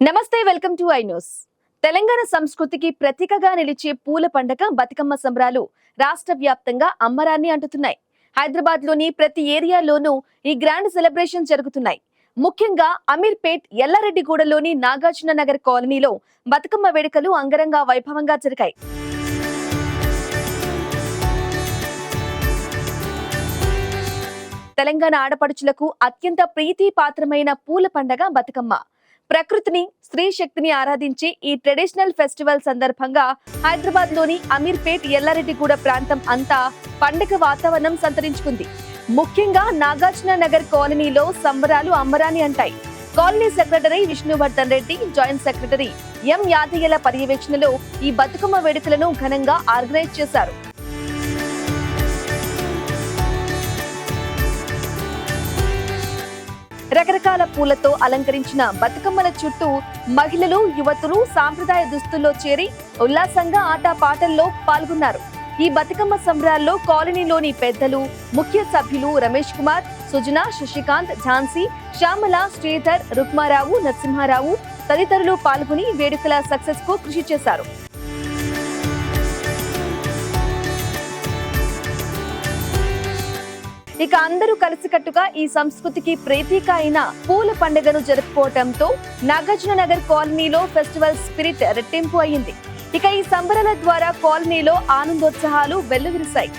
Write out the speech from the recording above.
నమస్తే welcome to I News. Telangana సంస్కృతికి ప్రతీకగా నిలిచే పూల పండగ బతుకమ్మ సంబరాలు రాష్ట్ర వ్యాప్తంగా అమ్మరాన్ని అంటుతున్నాయి. హైదరాబాద్లోని ప్రతి ఏరియాలోనూ ఈ గ్రాండ్ సెలబ్రేషన్ జరుగుతున్నాయి. ముఖ్యంగా అమీర్పేట్ ఎల్లారెడ్డిగూడలోని నాగార్జున నగర్ కాలనీలో బతుకమ్మ వేడుకలు అంగరంగ వైభవంగా జరిగాయి. తెలంగాణ ఆడపడుచులకు అత్యంత ప్రీతి పాత్రమైన పూల పండగ బతుకమ్మ. ప్రకృతిని స్త్రీ శక్తిని ఆరాధించే ఈ ట్రెడిషనల్ ఫెస్టివల్ సందర్భంగా హైదరాబాద్లోని అమీర్పేట్ ఎల్లారెడ్డిగూడ ప్రాంతం అంతా పండగ వాతావరణం సంతరించుకుంది. ముఖ్యంగా నాగార్జున నగర్ కాలనీలో సంబరాలు అమ్మరాని అంటాయి. Colony secretary Vishnuvardhan Reddy joint secretary M యాదయ్యల పర్యవేక్షణలో ఈ బతుకమ్మ వేడుకలను ఘనంగా ఆర్గనైజ్ చేశారు. రకరకాల పూలతో అలంకరించిన బతుకమ్మల చుట్టూ మహిళలు యువతులు సాంప్రదాయ దుస్తుల్లో చేరి ఉల్లాసంగా ఆట పాటల్లో పాల్గొన్నారు. ఈ బతుకమ్మ సంబరాల్లో కాలనీలోని పెద్దలు ముఖ్య సభ్యులు రమేష్ కుమార్ సుజన శశికాంత్ ఝాన్సీ శ్యామల శ్రీధర్ రుక్మారావు నరసింహారావు తదితరులు పాల్గొని వేడుకల సక్సెస్కు కృషి చేశారు. ఇక అందరూ కలిసికట్టుగా ఈ సంస్కృతికి ప్రతీక అయిన పూల పండుగను జరుపుకోవటంతో నాగార్జున నగర్ కాలనీలో ఫెస్టివల్ స్పిరిట్ రెట్టింపు అయింది ఇక ఈ సంబరాల ద్వారా కాలనీలో ఆనందోత్సాహాలు వెల్లువిరిశాయి.